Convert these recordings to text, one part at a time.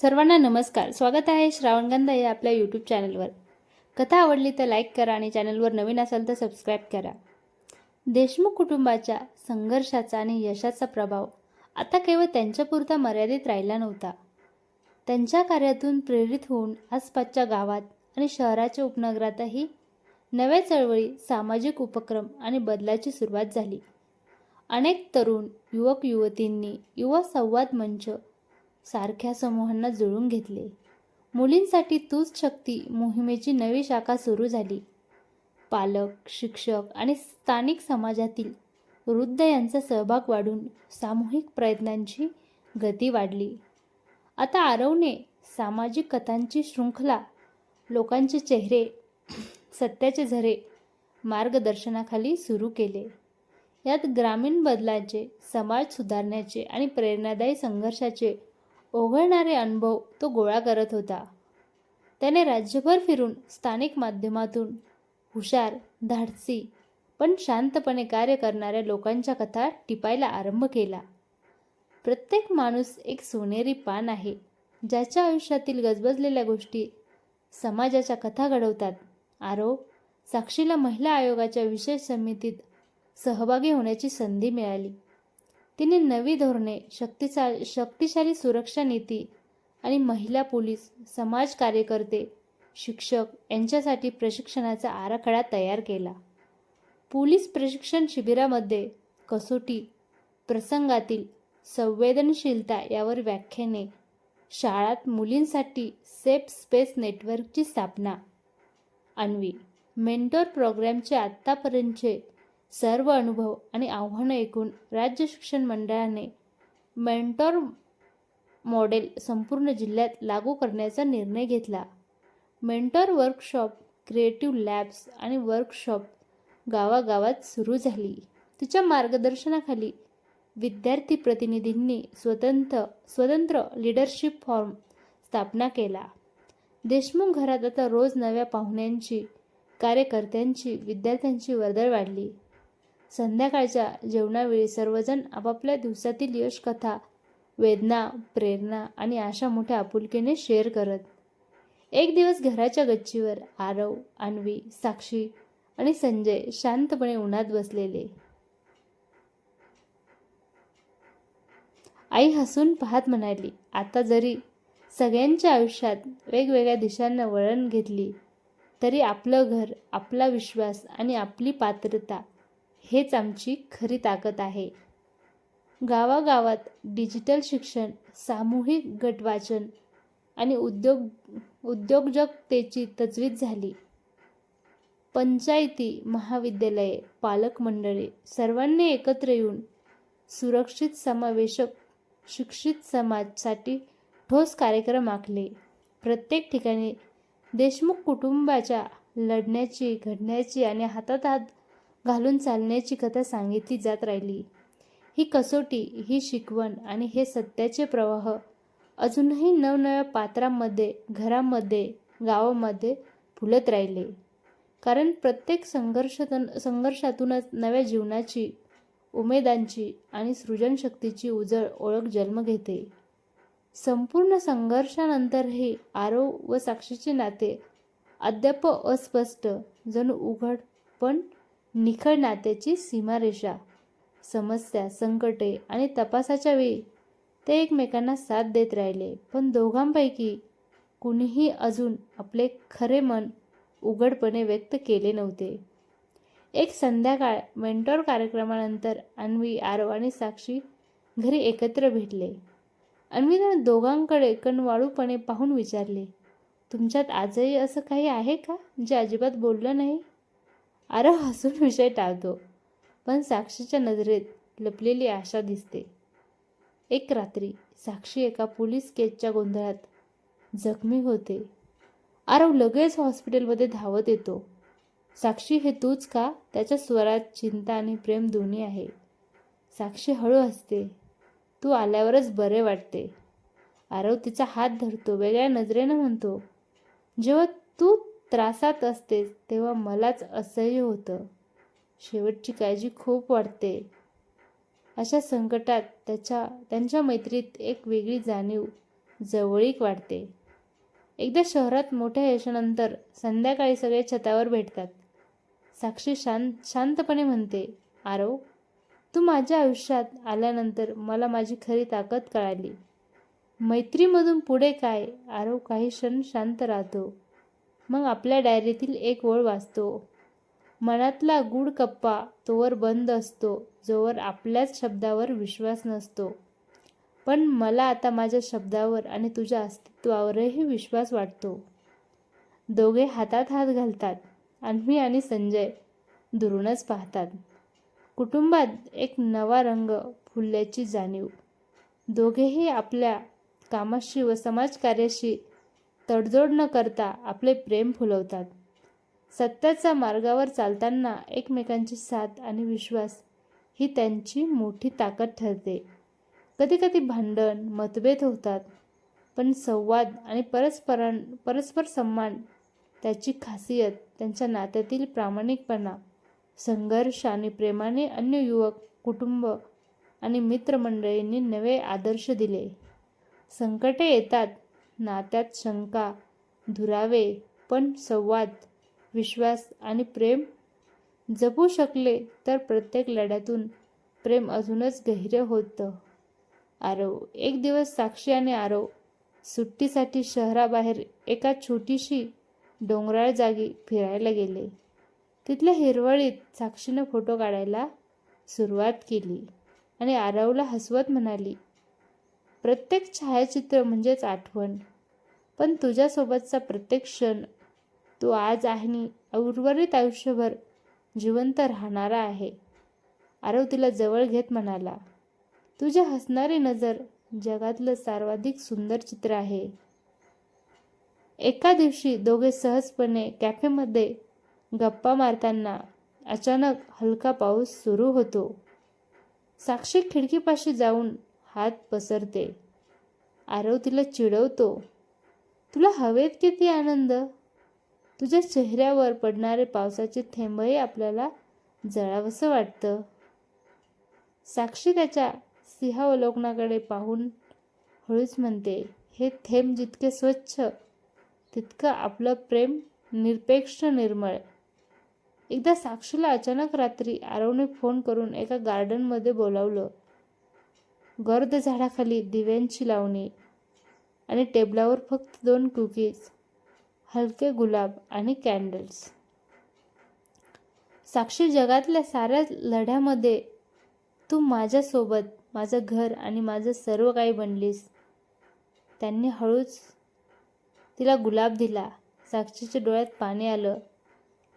सर्वांना नमस्कार. स्वागत आहे श्रावणगंधा या आपल्या यूट्यूब चॅनलवर कथा आवडली तर लाईक करा आणि चॅनलवर नवीन असाल तर सबस्क्राईब करा. देशमुख कुटुंबाच्या संघर्षाचा आणि यशाचा प्रभाव आता केवळ त्यांच्यापुरता मर्यादित राहिला नव्हता. त्यांच्या कार्यातून प्रेरित होऊन आसपासच्या गावात आणि शहराच्या उपनगरातही नव्या चळवळी सामाजिक उपक्रम आणि बदलाची सुरुवात झाली. अनेक तरुण युवक युवतींनी युवा संवाद मंच सारख्या समूहांना जुळून घेतले. मुलींसाठी तूच शक्ती मोहिमेची नवी शाखा सुरू झाली. पालक शिक्षक आणि स्थानिक समाजातील वृद्ध यांचा सहभाग वाढून सामूहिक प्रयत्नांची गती वाढली. आता आरवने सामाजिक कथांची शृंखला लोकांचे चेहरे सत्याचे झरे मार्गदर्शनाखाली सुरू केले. यात ग्रामीण बदलाचे समाज सुधारण्याचे आणि प्रेरणादायी संघर्षाचे ओघळणारे अनुभव तो गोळा करत होता. त्याने राज्यभर फिरून स्थानिक माध्यमातून हुशार धाडसी पण शांतपणे कार्य करणाऱ्या लोकांच्या कथा टिपायला आरंभ केला. प्रत्येक माणूस एक सोनेरी पान आहे ज्याच्या आयुष्यातील गजबजलेल्या गोष्टी समाजाच्या कथा घडवतात. आरो साक्षीला महिला आयोगाच्या विशेष समितीत सहभागी होण्याची संधी मिळाली. तिने नवी धोरणे शक्तिशा शक्तिशाली सुरक्षा नीती आणि महिला पोलीस समाज कार्यकर्ते शिक्षक यांच्यासाठी प्रशिक्षणाचा आराखडा तयार केला. पोलीस प्रशिक्षण शिबिरामध्ये कसोटी प्रसंगातील संवेदनशीलता यावर व्याख्याने शाळात मुलींसाठी सेफ स्पेस नेटवर्कची स्थापना. अन्वी मेंटोर प्रोग्रॅमचे आत्तापर्यंतचे सर्व अनुभव आणि आव्हानं ऐकून राज्य शिक्षण मंडळाने मेंटॉर मॉडेल संपूर्ण जिल्ह्यात लागू करण्याचा निर्णय घेतला. मेंटॉर वर्कशॉप क्रिएटिव्ह लॅब्स आणि वर्कशॉप गावागावात सुरू झाली. तिच्या मार्गदर्शनाखाली विद्यार्थी प्रतिनिधींनी स्वतंत्र स्वतंत्र लिडरशिप फॉर्म स्थापना केला. देशमुख घरात आता रोज नव्या पाहुण्यांची कार्यकर्त्यांची विद्यार्थ्यांची वर्दळ वाढली. संध्याकाळच्या जेवणावेळी सर्वजण आपापल्या दिवसातील यशकथा वेदना प्रेरणा आणि आशा मोठ्या आपुलकीने शेअर करत. एक दिवस घराच्या गच्चीवर आरव अन्वी साक्षी आणि संजय शांतपणे उन्हात बसलेले. आई हसून पाहत म्हणाली आता जरी सगळ्यांच्या आयुष्यात वेगवेगळ्या दिशांना वळण घेतली तरी आपलं घर आपला विश्वास आणि आपली पात्रता हेच आमची खरी ताकद आहे. गावागावात डिजिटल शिक्षण सामूहिक गटवाचन आणि उद्योग उद्योजकतेची तजवीज झाली. पंचायती महाविद्यालये पालक मंडळे सर्वांनी एकत्र येऊन सुरक्षित समावेशक शिक्षित समाजासाठी ठोस कार्यक्रम आखले. प्रत्येक ठिकाणी देशमुख कुटुंबाच्या लढण्याची घडण्याची आणि हातात हात घालून चालण्याची कथा सांगितली जात राहिली. ही कसोटी ही शिकवण आणि हे सत्याचे प्रवाह अजूनही नवनव्या पात्रांमध्ये घरामध्ये गावामध्ये फुलत राहिले. कारण प्रत्येक संघर्षातून संघर्षातूनच नव्या जीवनाची उमेदांची आणि सृजनशक्तीची उजळ ओळख जन्म घेते. संपूर्ण संघर्षानंतरही आरव व साक्षीचे नाते अद्याप अस्पष्ट जणू उघड पण निखळ नात्याची सीमारेषा समस्या संकटे आणि तपासाच्या वेळी ते एकमेकांना साथ देत राहिले. पण दोघांपैकी कुणीही अजून आपले खरे मन उघडपणे व्यक्त केले नव्हते. एक संध्याकाळ मेंटॉर कार्यक्रमानंतर अन्वी आरव आणि साक्षी घरी एकत्र भेटले. अन्वीनं दोघांकडे कणवाळूपणे पाहून विचारले तुमच्यात आजही असं काही आहे का? जे अजिबात बोललं नाही? आरव हसून विषय टाळतो. पण साक्षीच्या नजरेत लपलेली आशा दिसते. एक रात्री साक्षी एका पोलीस केसच्या गोंधळात जखमी होते. आरव लगेच हॉस्पिटलमध्ये धावत येतो. साक्षी हे तूच का? त्याच्या स्वरात चिंता आणि प्रेम दोन्ही आहे. साक्षी हळू असते तू आल्यावरच बरे वाटते. आरव तिचा हात धरतो वेगळ्या नजरेनं म्हणतो जेव्हा तू त्रासात असते तेव्हा मलाच असह्य होतं. शेवटची काळजी खूप वाटते अशा संकटात त्याच्या त्यांच्या मैत्रीत एक वेगळी जाणीव जवळीक वाटते एकदा शहरात मोठ्या यशानंतर संध्याकाळी सगळे छतावर भेटतात. साक्षी शांत शांतपणे म्हणते आरव तू माझ्या आयुष्यात आल्यानंतर मला माझी खरी ताकद कळाली. मैत्रीमधून पुढे काय? आरव काही क्षण शांत राहतो. मग आपल्या डायरीतील एक ओळ वाचतो. मनातला गूढ कप्पा तोवर बंद असतो जोवर आपल्याच शब्दावर विश्वास नसतो. पण मला आता माझ्या शब्दावर आणि तुझ्या अस्तित्वावरही विश्वास वाटतो. दोघे हातात हात घालतात अन्वी आणि संजय दुरूनच पाहतात. कुटुंबात एक नवा रंग फुलल्याची जाणीव. दोघेही आपल्या कामाशी व समाजकार्याशी तडजोड न करता आपले प्रेम फुलवतात. सत्याच्या मार्गावर चालताना एकमेकांची साथ आणि विश्वास ही त्यांची मोठी ताकद ठरते. कधीकधी भांडण मतभेद होतात पण संवाद आणि परस्परां परस्पर सन्मान त्याची खासियत त्यांच्या नात्यातील प्रामाणिकपणा संघर्ष आणि प्रेमाने अन्य युवक कुटुंब आणि मित्रमंडळींनी नवे आदर्श दिले. संकटे येतात नात्यात शंका धुरावे पण संवाद विश्वास आणि प्रेम? जपू शकले तर प्रत्येक लढ्यातून प्रेम अजूनच गहिरे होतं. आरव एक दिवस साक्षी आणि आरव सुट्टीसाठी शहराबाहेर एका छोटीशी डोंगराळ जागी फिरायला गेले. तिथल्या हिरवळीत साक्षीनं फोटो काढायला सुरुवात केली आणि आरवला हसवत म्हणाली प्रत्येक छायाचित्र म्हणजेच आठवण. पण तुझ्यासोबतचा प्रत्येक क्षण तो आज आणि उर्वरित आयुष्यभर जिवंत राहणारा आहे. आरव तिला जवळ घेत म्हणाला तुझ्या हसणारी नजर जगातलं सर्वाधिक सुंदर चित्र आहे. एका दिवशी दोघे सहजपणे कॅफेमध्ये गप्पा मारताना अचानक हलका पाऊस सुरू होतो. साक्षी खिडकीपाशी जाऊन हात पसरते. आरव तिला चिडवतो तुला हवेत किती आनंद? तुझ्या चेहऱ्यावर पडणारे पावसाचे थेंबही आपल्याला जळावंसं वाटतं. साक्षी त्याच्या सिंहावलोकनाकडे पाहून हळूच म्हणते हे थेंब जितके स्वच्छ तितकं आपलं प्रेम निरपेक्ष निर्मळ. एकदा साक्षीला अचानक रात्री आरवने फोन करून एका गार्डनमध्ये बोलावलं. गर्द झाडाखाली दिव्यांची लावणी आणि टेबलावर फक्त दोन कुकीज हलके गुलाब आणि कॅन्डल्स. साक्षी जगातल्या साऱ्या लढ्यामध्ये तू माझ्यासोबत माझं घर आणि माझं सर्व काही बनलीस. त्यांनी हळूच तिला गुलाब दिला. साक्षीच्या डोळ्यात पाणी आलं.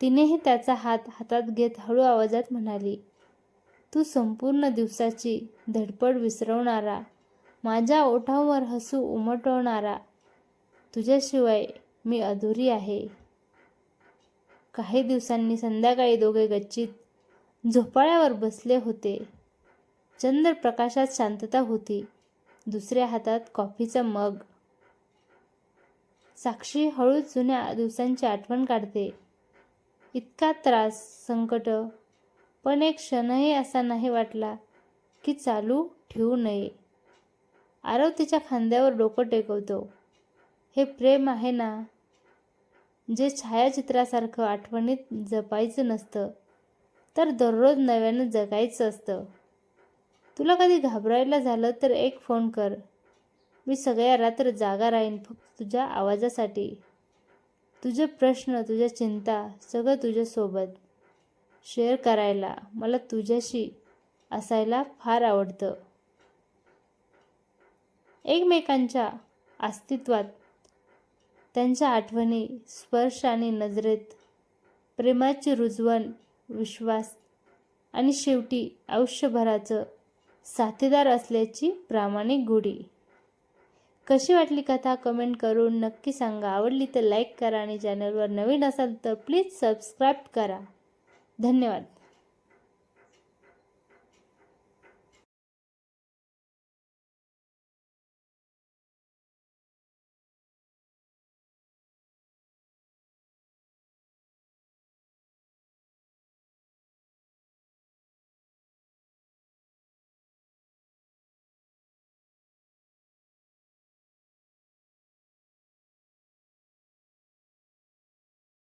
तिनेही त्याचा हात हातात घेत हळू आवाजात म्हणाली तू संपूर्ण दिवसाची धडपड विसरवणारा माझ्या ओठांवर हसू उमटवणारा तुझ्याशिवाय मी अधुरी आहे. काही दिवसांनी संध्याकाळी दोघे गच्चीत झोपाळ्यावर बसले होते. चंद्र प्रकाशात शांतता होती. दुसऱ्या हातात कॉफीचा मग. साक्षी हळूच जुन्या दिवसांची आठवण काढते. इतका त्रास संकट पण एक क्षणही असा नाही वाटला की चालू ठेवू नये. आरव तिच्या खांद्यावर डोकं टेकवतो. हे प्रेम आहे ना? जे छायाचित्रासारखं आठवणीत जपायचं नसतं तर दररोज नव्यानं जगायचं असतं. तुला कधी घाबरायला झालं तर एक फोन कर. मी सगळ्या रात्र जागा राहीन फक्त तुझ्या आवाजासाठी. तुझे प्रश्न तुझ्या चिंता सगळं तुझ्यासोबत. शेअर करायला मला तुझ्याशी असायला फार आवडतं. एकमेकांच्या अस्तित्वात त्यांच्या आठवणी स्पर्श आणि नजरेत प्रेमाची रुजवण विश्वास आणि शेवटी आयुष्यभराचं साथीदार असल्याची प्रामाणिक गुढी कशी वाटली कथा? कमेंट करून नक्की सांगा. आवडली तर लाईक करा आणि चॅनलवर नवीन असाल तर प्लीज सबस्क्राईब करा. धन्यवाद.